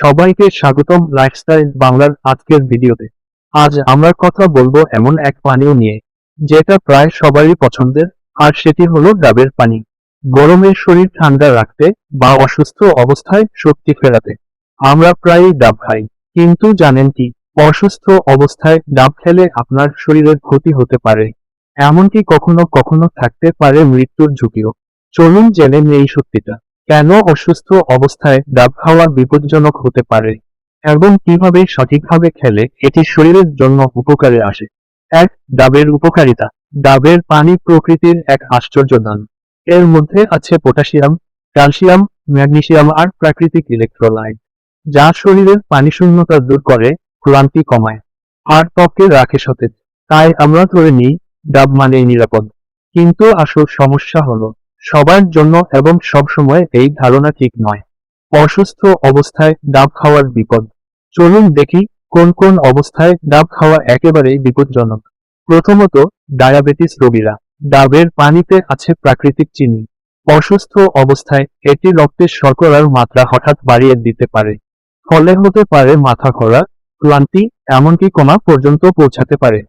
সবাইকে স্বাগতম লাইফস্টাইল বাংলার আজকের ভিডিওতে। আজ আমরা কথা বলব এমন এক পানীয় নিয়ে, যেটা প্রায় সবারই পছন্দের, আর সেটি হলো ডাবের পানি। গরমে শরীর ঠান্ডা রাখতে বা অসুস্থ অবস্থায় শক্তি ফেরাতে। আমরা প্রায়ই ডাব খাই, কিন্তু জানেন কি, অসুস্থ অবস্থায় ডাব খেলে আপনার শরীরের ক্ষতি হতে পারে। এমনকি কখনো কখনো থাকতে পারে মৃত্যুর ঝুঁকিও। চলুন জেনে নেই সত্যিটা। কেন অসুস্থ অবস্থায় ডাব খাওয়া বিপজ্জনক হতে পারে? এবং কীভাবে সঠিকভাবে খেলে এটি শরীরের জন্য উপকারে আসে? এক, ডাবের উপকারিতা। ডাবের পানি প্রকৃতির এক আশ্চর্য দান। এর মধ্যে আছে পটাশিয়াম, ক্যালসিয়াম, ম্যাগনেসিয়াম আর প্রাকৃতিক ইলেকট্রোলাইট, যা শরীরের পানি শূন্যতা দূর করে, ক্লান্তি কমায়। আর ত্বকে রাখে সতেজ। তাই আমরা ধরে নিই, ডাব মানেই নিরাপদ। কিন্তু আসল সমস্যা হলো সবার জন্য এবং সব সময় এই ধারণা ঠিক নয়। অসুস্থ অবস্থায় ডাব খাওয়ার বিপদ। চলুন দেখি কোন কোন অবস্থায় ডাব খাওয়া একেবারেই বিপজ্জনক। প্রথমত, ডায়াবেটিস রোগীরা। ডাবের পানিতে আছে প্রাকৃতিক চিনি। অসুস্থ অবস্থায় এটি রক্তের শর্করার মাত্রা হঠাৎ বাড়িয়ে দিতে পারে। ফলে হতে পারে মাথা ঘোরা, ক্লান্তি, এমনকি কমা পর্যন্ত পৌঁছাতে পারে।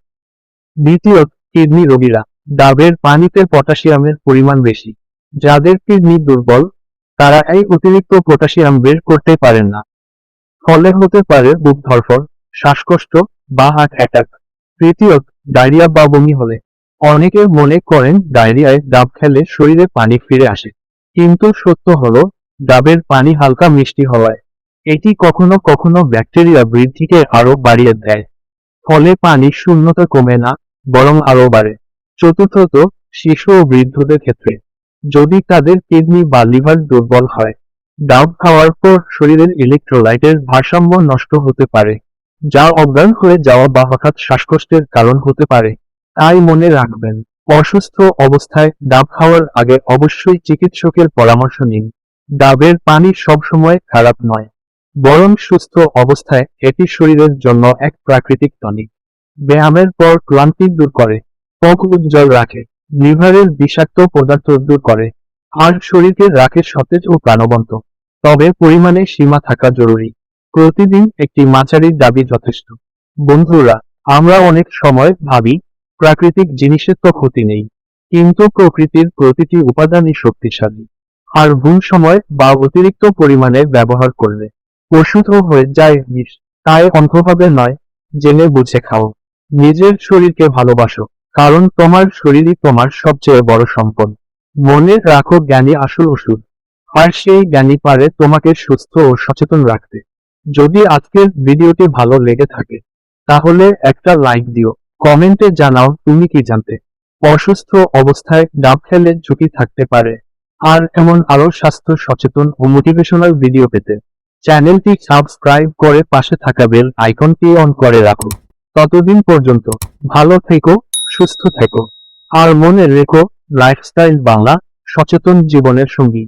দ্বিতীয়ত, কিডনি রোগীরা। ডাবের পানিতে পটাশিয়ামের পরিমাণ বেশি। যাদের কিডনি দুর্বল, তারা এই অতিরিক্ত পটাশিয়াম বের করতে পারেন না। ফলে হতে পারে বুক ধরফর শ্বাসকষ্ট বা হার্ট অ্যাটাক তৃতীয়ত ডায়রিয়া বা বমি হলে। অনেকে মনে করেন ডায়রিয়ায় ডাব খেলে শরীরে পানি ফিরে আসে, কিন্তু সত্য হলো ডাবের পানি হালকা মিষ্টি হওয়ায়। এটি কখনো কখনো ব্যাকটেরিয়া বৃদ্ধিকে আরও বাড়িয়ে দেয়, ফলে পানির শূন্যতা কমে না, বরং আরও বাড়ে। চতুর্থত, শিশু ও বৃদ্ধদের ক্ষেত্রে। যদি তাদের কিডনি বা লিভার দুর্বল হয় ডাব খাওয়ার পর শরীরের ইলেকট্রোলাইটের ভারসাম্য নষ্ট হতে পারে, যা অজ্ঞান হয়ে যাওয়া বা হঠাৎ শ্বাসকষ্টের কারণ হতে পারে। তাই মনে রাখবেন, অসুস্থ অবস্থায় ডাব খাওয়ার আগে অবশ্যই চিকিৎসকের পরামর্শ নিন। ডাবের পানি সবসময় খারাপ নয়, বরং সুস্থ অবস্থায় এটি শরীরের জন্য এক প্রাকৃতিক টনিক ব্যায়ামের পর ক্লান্তি দূর করে, ত্বক উজ্জ্বল রাখে। লিভারের বিষাক্ত পদার্থ দূর করে। আর শরীরকে রাখে সতেজ ও প্রাণবন্ত। তবে পরিমাণে সীমা থাকা জরুরি। প্রতিদিন একটি মাঝারি দাবি যথেষ্ট। বন্ধুরা, আমরা অনেক সময় ভাবি, প্রাকৃতিক জিনিসের তো ক্ষতি নেই। কিন্তু প্রকৃতির প্রতিটি উপাদানই শক্তিশালী। আর ভুল সময় বা অতিরিক্ত পরিমাণে ব্যবহার করলে ওষুধ হয়ে যায় বিষ। তাই অন্ধভাবে নয়, জেনে বুঝে খাও। নিজের শরীরকে ভালোবাসো। কারণ তোমার শরীরই তোমার সবচেয়ে বড় সম্পদ। মনে রাখো, জ্ঞানী আসল ওষুধ। আর সেই জ্ঞানী পারে তোমাকে সুস্থ ও সচেতন রাখতে। যদি আজকের ভিডিওটি ভালো লেগে থাকে, তাহলে একটা লাইক দিও। কমেন্টে জানাও তুমি কি জানতে। অসুস্থ অবস্থায় ডাব খেলে ঝুঁকি থাকতে পারে। আর এমন আরও স্বাস্থ্য সচেতন ও মোটিভেশনাল ভিডিও পেতে চ্যানেলটি সাবস্ক্রাইব করে পাশে থাকা বেল আইকনটি অন করে রাখো। ততদিন পর্যন্ত ভালো থেকো সুস্থ থেকো। আর মনে রেখো লাইফস্টাইল বাংলা সচেতন জীবনের সঙ্গী।